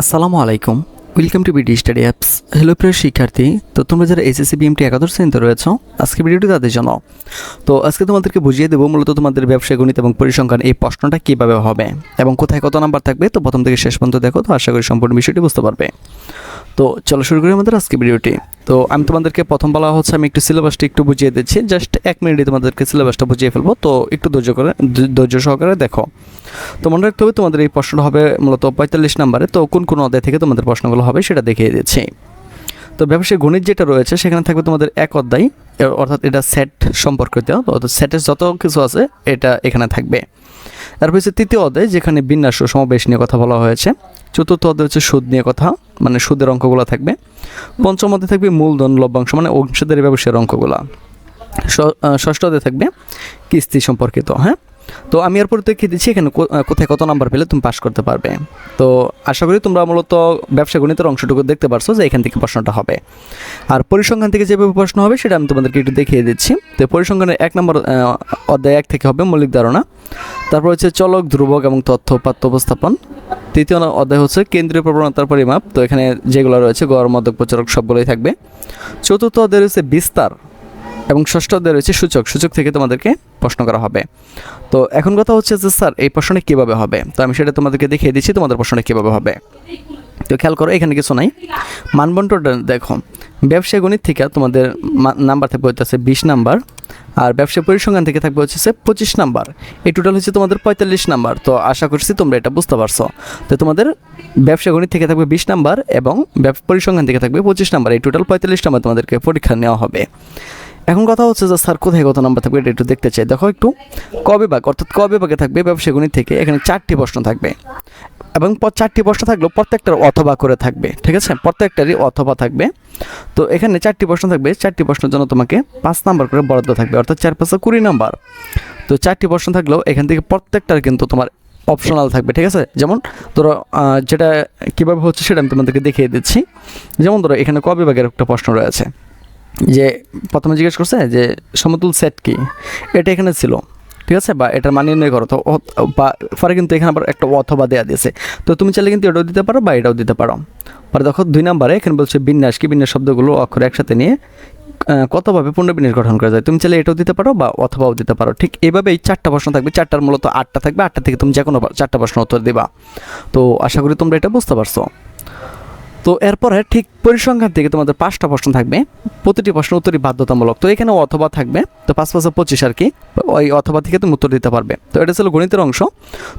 আসসালামু আলাইকুম। Welcome to BD study apps hello প্রিয় শিক্ষার্থী। তো তোমরা যারা এসএসসি বিএমটি একাদশ শ্রেণীতে রয়েছ, আজকে ভিডিওটি তাদের জন্য। তো আজকে তোমাদেরকে বুঝিয়ে দেবো মূলত তোমাদের ব্যবসায় গণিত এবং পরিসংখ্যান এই প্রশ্নটা কীভাবে হবে এবং কোথায় কত নাম্বার থাকবে। তো প্রথম থেকে শেষ পর্যন্ত দেখো, তো আশা করি সম্পূর্ণ বিষয়টি বুঝতে পারবে। তো চলো শুরু করি আমাদের আজকে ভিডিওটি। তো আমি তোমাদেরকে প্রথম বলা হচ্ছে, আমি একটু সিলেবাসটা একটু বুঝিয়ে দিচ্ছি। জাস্ট এক মিনিটে তোমাদেরকে সিলেবাসটা বুঝিয়ে ফেলব। তো একটু ধৈর্য করে ধৈর্য সহকারে দেখো। তো মনে রাখতে হবে, তোমাদের এই প্রশ্নটা হবে মূলত পঁয়তাল্লিশ নাম্বারে। তো কোন কোন অধ্যায় থেকে তোমাদের প্রশ্নগুলো হবে সেটা দেখিয়ে দিচ্ছি। তো ব্যবসায়ী গণিত যেটা রয়েছে, সেখানে থাকবে তোমাদের এক অধ্যায়। অর্থাৎ এটা সেট সম্পর্কিত। অর্থাৎ সেটের যত কিছু আছে, এটা এখানে থাকবে। তারপর হচ্ছে তৃতীয় অধ্যায়, যেখানে বিন্যাস ও সমাবেশ নিয়ে কথা বলা হয়েছে। চতুর্থ অধ্যায় হচ্ছে সুদ নিয়ে কথা। মানে সুদের অঙ্কগুলো থাকবে। পঞ্চম অধ্যায় থাকবে মূলধন লভ্যাংশ মানে অংশীদারি ব্যবসায়ের অঙ্কগুলো। ষ- আহ, ষষ্ঠ অধ্যায় থাকবে কিস্তি সম্পর্কিত হ্যাঁ? তো আমি এরপর দেখিয়ে দিচ্ছি এখানে কোথায় কত নাম্বার পেলে তুমি পাস করতে পারবে। তো আশা করি তোমরা মূলত ব্যবসা গণিতের অংশটুকু দেখতে পারছ যে এখান থেকে প্রশ্নটা হবে। আর পরিসংখ্যান থেকে যেভাবে প্রশ্ন হবে সেটা আমি তোমাদেরকে একটু দেখিয়ে দিচ্ছি। তো পরিসংখ্যানের এক নম্বর অধ্যায় এক থেকে হবে মৌলিক ধারণা। তারপর হচ্ছে চলক ধ্রুবক এবং তথ্য উপাত্ত উপস্থাপন। তৃতীয় অধ্যায় হচ্ছে কেন্দ্রীয় প্রবণতার পরিমাপ। তো এখানে যেগুলো রয়েছে, গড় মদক প্রচারক, সবগুলোই থাকবে। চতুর্থ অধ্যায় রয়েছে বিস্তার এবং ষষ্ঠ অধ্যায় রয়েছে সূচক। সূচক থেকে তোমাদেরকে প্রশ্ন করা হবে। তো এখন কথা হচ্ছে যে, স্যার, এই প্রশ্নটা কীভাবে হবে? তো আমি সেটা তোমাদেরকে দেখিয়ে দিচ্ছি, তোমাদের প্রশ্নটা কীভাবে হবে। তো খেয়াল করো, এখানে কিছু নাই। মানবন্টনটা দেখো। ব্যবসায় গণিত থেকে তোমাদের নাম্বার থাকবে হচ্ছে বিশ নাম্বার। আর ব্যবসা পরিসংখ্যান থেকে থাকবে হচ্ছে পঁচিশ নাম্বার। এই টোটাল হচ্ছে তোমাদের পঁয়তাল্লিশ নাম্বার। তো আশা করছি তোমরা এটা বুঝতে পারছ। তো তোমাদের ব্যবসা গণিত থেকে থাকবে বিশ নাম্বার এবং পরিসংখ্যান থেকে থাকবে পঁচিশ নাম্বার। এই টোটাল পঁয়তাল্লিশ নাম্বার তোমাদেরকে পরীক্ষা নেওয়া হবে। এখন কথা হচ্ছে যে স্যার কোথায় কত নাম্বার থাকবে এটা একটু দেখতে চাই। দেখো একটু ক বিভাগ, অর্থাৎ ক বিভাগে থাকবে ব্যবসা গণিত থেকে। এখানে চারটি প্রশ্ন থাকবে। এবং চারটি প্রশ্ন থাকলেও প্রত্যেকটার অথবা করে থাকবে, ঠিক আছে? প্রত্যেকটারই অথবা থাকবে। তো এখানে চারটি প্রশ্ন থাকবে, চারটি প্রশ্নের জন্য তোমাকে পাঁচ নাম্বার করে বরাদ্দ থাকবে, অর্থাৎ চার পাঁচশো কুড়ি নাম্বার। তো চারটি প্রশ্ন থাকলেও এখান থেকে প্রত্যেকটার কিন্তু তোমার অপশনাল থাকবে, ঠিক আছে? যেমন ধরো যেটা কীভাবে হচ্ছে সেটা আমি তোমাদেরকে দেখিয়ে দিচ্ছি। যেমন ধরো, এখানে ক বিভাগের একটা প্রশ্ন রয়েছে, যে প্রথমে জিজ্ঞেস করছে যে সমতুল সেট কি? এটা এখানে ছিল। ঠিক আছে? বা এটার মান নির্ণয় করো। তো বা পরে কিন্তু এখানে আবার একটা অথবা দেওয়া দিয়েছে। তো তুমি চাইলে কিন্তু এটাও দিতে পারো বা এটাও দিতে পারো। পরে দেখো দুই নম্বরে এখানে বলছে বিন্যাস, কি বিন্যাস শব্দগুলো অক্ষর একসাথে নিয়ে কতভাবে পুনর্বিন্যাস গঠন করা যায়? তুমি চাইলে এটাও দিতে পারো বা অথবাও দিতে পারো। ঠিক এইভাবে এই চারটা প্রশ্ন থাকবে। চারটার মূলত আটটা থাকবে। আটটা থেকে তুমি যে কোনো চারটা প্রশ্ন উত্তর দিবা। তো আশা করি তোমরা এটা বুঝতে পারছ। তো এরপরে ঠিক পরিসংখ্যান থেকে তোমাদের পাঁচটা প্রশ্ন থাকবে। প্রতিটি প্রশ্ন উত্তরই বাধ্যতামূলক। তো এখানে অথবা থাকবে। তো পাঁচ, পাঁচে পঁচিশ আর কি? ওই অথবা থেকে তুমি উত্তর দিতে পারবে। তো এটা ছিল গণিতের অংশ।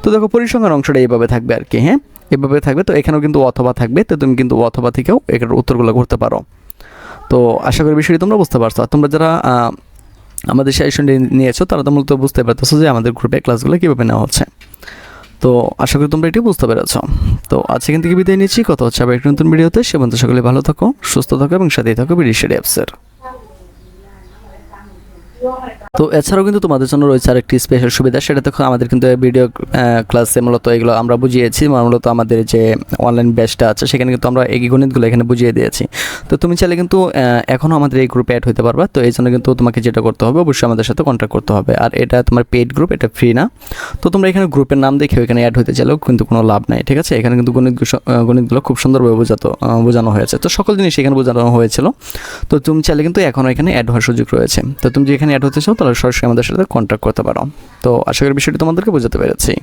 তো দেখো পরিসংখ্যান অংশটা এইভাবে থাকবে আর কি হ্যাঁ? এভাবে থাকবে। তো এখানেও কিন্তু অথবা থাকবে। তো তুমি কিন্তু অথবা থেকেও এখানে উত্তরগুলো করতে পারো। তো আশা করি বিষয়টি তোমরা বুঝতে পারছ। তোমরা যারা আমাদের সেশনটি নিয়েছো, তারা তো মূলত বুঝতে পারতেছো যে আমাদের গ্রুপে ক্লাসগুলো কীভাবে নেওয়া হচ্ছে। তো আশা করি তোমরা এটি বুঝতে পেরেছ। তো আজ এখান থেকে বিদায় নিচ্ছি। কত হচ্ছে আবার একটি নতুন ভিডিওতে। সে সকলে ভালো থাকো, সুস্থ থাকো এবং সাথেই থাকো বিডিশের অ্যাপসের তো এছাড়াও কিন্তু তোমাদের জন্য রয়েছে আরেকটি স্পেশাল সুবিধা, সেটা দেখো আমাদের কিন্তু ভিডিও ক্লাসে মূলত এগুলো আমরা বুঝিয়েছি, মূলত আমাদের যে অনলাইন ব্যাচটা আছে, সেখানে কিন্তু আমরা এই গণিতগুলো এখানে বুঝিয়ে দিয়েছি। তো তুমি চাইলে কিন্তু এখনও আমাদের এই গ্রুপে অ্যাড হতে পারবা, তো এই জন্য কিন্তু তোমাকে যেটা করতে হবে, অবশ্যই আমাদের সাথে কন্ট্যাক্ট করতে হবে। আর এটা তোমার পেইড গ্রুপ এটা ফ্রি না। তো তোমরা এখানে গ্রুপের নাম দেখে এখানে অ্যাড হতে চাইলেও কিন্তু কোনো লাভ নাই, ঠিক আছে? এখানে কিন্তু গণিত গণিতগুলো খুব সুন্দরভাবে বোঝাতো বোঝানো হয়েছে। তো সকল জিনিস এখানে বোঝানো হয়েছিল। তো তুমি চাইলে কিন্তু এখনও এখানে অ্যাড হওয়ার সুযোগ রয়েছে। তো তুমি যেখানে অ্যাড হতে চাও, তাহলে সরাসরি আমাদের সাথে কন্ট্যাক্ট করতে পারো। তো আশা করি বিষয়টি তোমাদেরকে বোঝাতে পেরেছি।